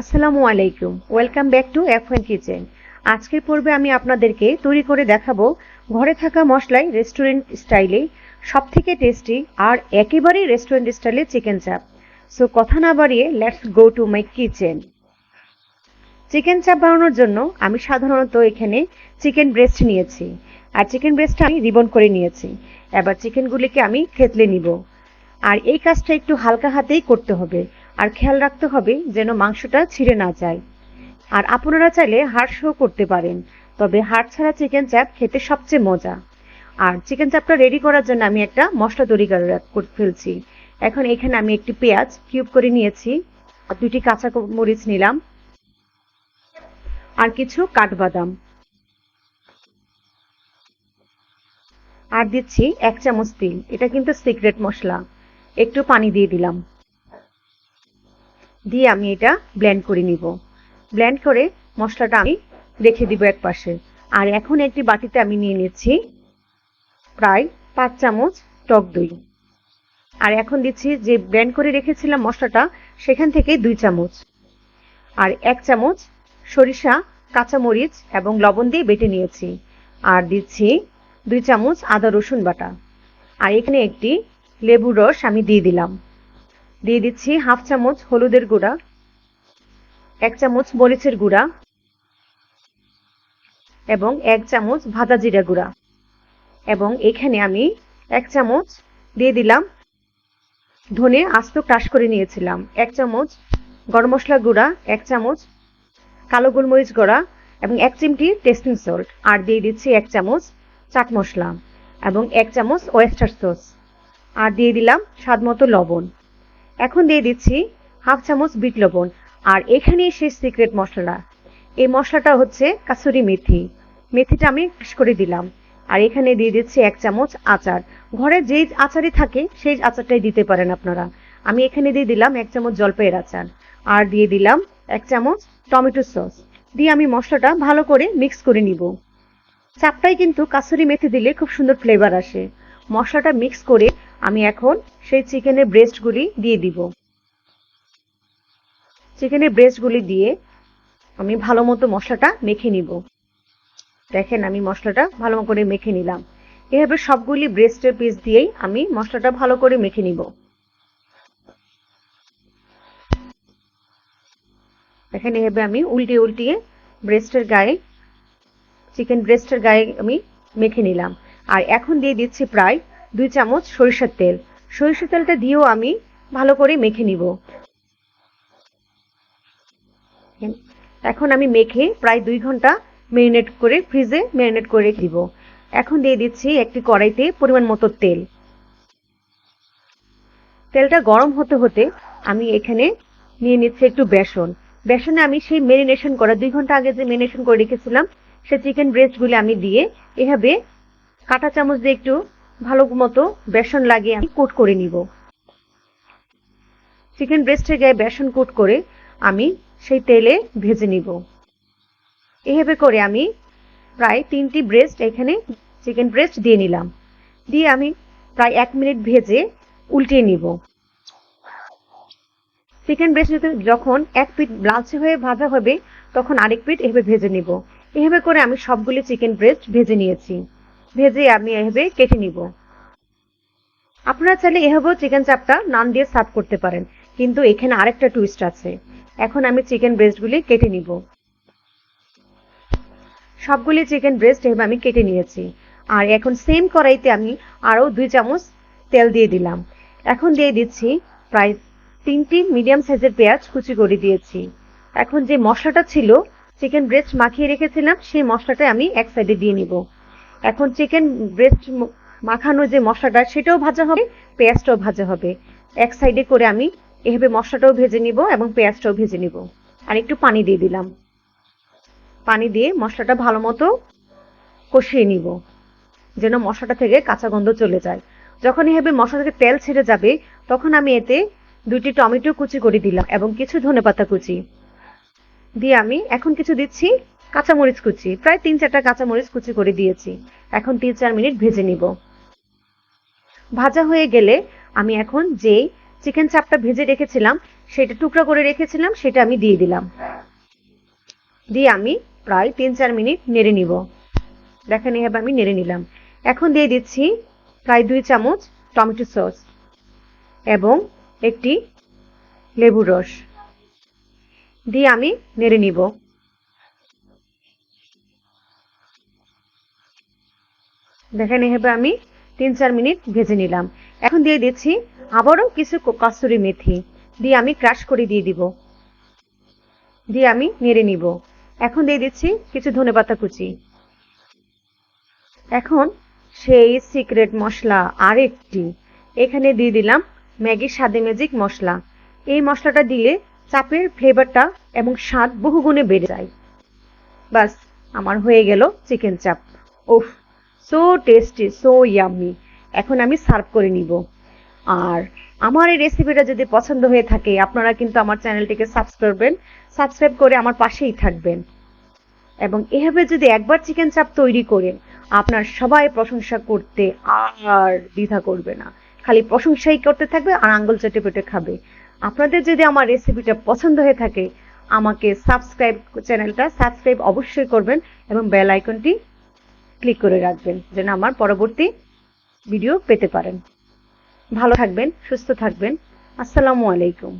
আসসালামু আলাইকুম। Welcome back to F one kitchen আজকের পর্বে আমি আপনাদেরকে তৈরি করে দেখাবো ঘরে থাকা মশলায় রেস্টুরেন্ট স্টাইলে সব থেকে টেস্টি আর একেবারেই রেস্টুরেন্ট স্টাইলে চিকেন চাপ সো কথা না বাড়িয়ে let's go to my kitchen chicken chaap বানানোর জন্য আমি সাধারণত এখানে চিকেন ব্রেস্ট নিয়েছি। আর চিকেন ব্রেস্টটা আমি রিবন করে নিয়েছি। এবার চিকেনগুলিকে আমি থেতলে নিব। আর এই কাজটা একটু হালকা হাতেই করতে হবে। আর খেয়াল রাখতে হবে যেন মাংসটা ছিঁড়ে না যায়। আর আপনারা চাইলে হাড় সহ করতে পারেন, তবে হাড় ছাড়া চিকেন চাপ খেতে সবচেয়ে মজা। আর চিকেন চাপটা রেডি করার জন্য আমি একটা মশলা তৈরি করে ফেলছি। এখন এখানে আমি একটি পেঁয়াজ কিউব করে নিয়েছি, আর দুটি কাঁচা মরিচ নিলাম, আর কিছু কাঠবাদাম। আর দিচ্ছি এক চামচ তিল, এটা কিন্তু সিক্রেট মশলা। একটু পানি দিয়ে দিলাম। দিয়ে আমি এটা ব্লেন্ড করে নিব। ব্লেন্ড করে মশলাটা আমি রেখে দিব এক পাশে। আর এখন একটি বাটিতে আমি নিয়ে নিচ্ছি প্রায় পাঁচ চামচ টক দই। আর এখন দিচ্ছি যে ব্লেন্ড করে রেখেছিলাম মশলাটা, সেখান থেকে দুই চামচ। আর এক চামচ সরিষা, কাঁচামরিচ এবং লবণ দিয়ে বেটে নিয়েছি। আর দিচ্ছি দুই চামচ আদা রসুন বাটা। আর এখানে একটি লেবুর রস আমি দিয়ে দিলাম। দিয়ে দিচ্ছি হাফ চামচ হলুদের গুঁড়া, এক চামচ মরিচের গুঁড়া এবং এক চামচ ভাজা জিরা গুঁড়া। এবং এখানে আমি এক চামচ দিয়ে দিলাম ধনে আস্ত ক্রাশ করে নিয়েছিলাম, এক চামচ গরম মশলা গুঁড়া, এক চামচ কালো গোলমরিচ গুঁড়া এবং এক চিমটি টেস্টিং সল্ট। আর দিয়ে দিচ্ছি এক চামচ চাট মশলা এবং এক চামচ ওয়েস্টার সস। আর দিয়ে দিলাম স্বাদ মতো লবণ। এখন দিয়ে দিচ্ছি হাফ চামচ বিট লবণ, আর এখানেই শেষ সিক্রেট মশলা এই মশলাটা হচ্ছে কাসুরি মেথি। মেথিটা আমি ক্রাশ করে দিলাম। আর এখানে দিয়ে দিচ্ছি এক চামচ আচার। ঘরে যেই আচারই থাকে, সেই আচারটাই দিতে পারেন আপনারা। আমি এখানে দিয়ে দিলাম এক চামচ জলপাইয়ের আচার। আর দিয়ে দিলাম এক চামচ টমেটো সস। দিয়ে আমি মশলাটা ভালো করে মিক্স করে নিব। চাপটাই কিন্তু কাসুরি মেথি দিলে খুব সুন্দর ফ্লেভার আসে। মশলাটা মিক্স করে আমি এখন সেই চিকেনের ব্রেস্টগুলি দিয়ে দিব। চিকেনের ব্রেস্টগুলি দিয়ে আমি ভালো মতো মশলাটা মেখে নিব। দেখেন আমি মশলাটা ভালো করে মেখে নিলাম। এভাবে সবগুলি ব্রেস্টের পিস দিয়েই আমি মশলাটা ভালো করে মেখে নিব। দেখেন এভাবে আমি উল্টিয়ে উল্টিয়ে ব্রেস্টের গায়ে চিকেন ব্রেস্টের গায়ে আমি মেখে নিলাম। আর এখন দিয়ে দিচ্ছি প্রায় দুই চামচ সরিষার তেল। সরিষার তেলটা দিয়েও আমি ভালো করে মেখে নিব। এখন আমি মেখে প্রায় দুই ঘণ্টা মেরিনেট করে ফ্রিজে মেরিনেট করে রেখে দিব। এখন দিয়ে দিচ্ছি একটি কড়াইতে পরিমাণ মতো তেল। তেলটা গরম হতে হতে আমি এখানে নিয়ে নিচ্ছি একটু বেসন। বেসনে আমি সেই মেরিনেশন করা, দুই ঘণ্টা আগে যে মেরিনেশন করে রেখেছিলাম সে চিকেন ব্রেস্টগুলি আমি দিয়ে এভাবে কাঁটা চামচ দিয়ে একটু ভালো মতো বেসন লাগিয়ে আমি কোট করে নিব। চিকেন ব্রেস্টের গায়ে বেসন কোট করে আমি সেই তেলে ভেজে নিব। এভাবে করে আমি প্রায় তিনটি ব্রেস্ট এখানে চিকেন ব্রেস্ট দিয়ে নিলাম। দিয়ে আমি প্রায় এক মিনিট ভেজে উল্টিয়ে নিব। চিকেন ব্রেস্ট যখন এক পিট লালচে হয়ে ভাজা হবে, তখন আরেক পিট এভাবে ভেজে নিব। এভাবে করে আমি সবগুলি চিকেন ব্রেস্ট ভেজে নিয়েছি। ভেজে আমি এভাবে কেটে নিব। আপনারা চাইলে এভাবেও চিকেন চাপটা নান দিয়ে সার্ভ করতে পারেন, কিন্তু এখানে আরেকটা টুইস্ট আছে। এখন আমি চিকেন ব্রেস্টগুলি কেটে নিব। সবগুলি চিকেন ব্রেস্ট এভাবে আমি কেটে নিয়েছি। আর এখন সেম কড়াইতে আমি আরও দুই চামচ তেল দিয়ে দিলাম। এখন দিয়ে দিচ্ছি প্রায় তিনটি মিডিয়াম সাইজের পেঁয়াজ কুচি করে দিয়েছি। এখন যে মশলাটা ছিল চিকেন ব্রেস্ট মাখিয়ে রেখেছিলাম, সেই মশলাটা আমি এক সাইডে দিয়ে নিব। এখন চিকেন ব্রেস্ট মাখানো যে মশলাটা, সেটাও ভাজা হবে, পেঁয়াজটাও ভাজা হবে। এক সাইডে করে আমি এভাবে মশলাটাও ভেজে নিব এবং পেঁয়াজটাও ভেজে নিব। আর একটু পানি দিয়ে দিলাম। পানি দিয়ে মশলাটা ভালো মতো কষিয়ে নিব, যেন মশলাটা থেকে কাঁচা গন্ধ চলে যায়। যখন এভাবে মশলা থেকে তেল ছেড়ে যাবে, তখন আমি এতে দুইটি টমেটো কুচি করে দিলাম এবং কিছু ধনেপাতা কুচি। দিয়ে আমি এখন কিছু দিচ্ছি কাঁচামরিচ কুচি। প্রায় তিন চারটা কাঁচামরিচ কুচি করে দিয়েছি। এখন তিন চার মিনিট ভেজে নিব। ভাজা হয়ে গেলে আমি এখন যে চিকেন চাপটা ভেজে রেখেছিলাম, সেটা টুকরা করে রেখেছিলাম, সেটা আমি দিয়ে দিলাম। দিয়ে আমি প্রায় তিন চার মিনিট নেড়ে নিব। দেখেন, এভাবে আমি নেড়ে নিলাম। এখন দিয়ে দিচ্ছি প্রায় দুই চামচ টমেটো সস এবং একটি লেবুর রস। দিয়ে আমি নেড়ে নিব। দেখেন এভাবে আমি তিন চার মিনিট ভেজে নিলাম। এখন দিয়ে দিচ্ছি আবারও কিছু কস্তুরি মেথি। দিয়ে আমি ক্রাশ করে দিয়ে দিব। দিয়ে আমি নেড়ে নিব। এখন দিয়ে দিচ্ছি কিছু ধনেপাতা কুচি। এখন সেই সিক্রেট মশলা আরেকটি। এখানে দিয়ে দিলাম ম্যাগি স্বাদে ম্যাজিক মশলা। এই মশলাটা দিলে চাপের ফ্লেভারটা এবং স্বাদ বহুগুণে বেড়ে যায়। বাস, আমার হয়ে গেল চিকেন চাপ। উফ সো টেস্টি সো ইয়াম্মি এখন আমি সার্ভ করে নিব। আর আমার এই রেসিপিটা যদি পছন্দ হয়ে থাকে, আপনারা কিন্তু আমার চ্যানেলটিকে সাবস্ক্রাইব করবেন। সাবস্ক্রাইব করে আমার পাশেই থাকবেন। এবং এভাবে যদি একবার চিকেন চাপ তৈরি করেন, আপনার সবাই প্রশংসা করতে আর দ্বিধা করবে না। খালি প্রশংসাই করতে থাকবে আর আঙ্গুল চেটে পেটে খাবে। আপনাদের যদি আমার রেসিপিটা পছন্দ হয়ে থাকে, আমাকে সাবস্ক্রাইব চ্যানেলটা সাবস্ক্রাইব অবশ্যই করবেন এবং বেল আইকনটি ক্লিক করে রাখবেন, যেন আমার পরবর্তী ভিডিও পেতে পারেন। ভালো থাকবেন, সুস্থ থাকবেন। আসসালামু আলাইকুম।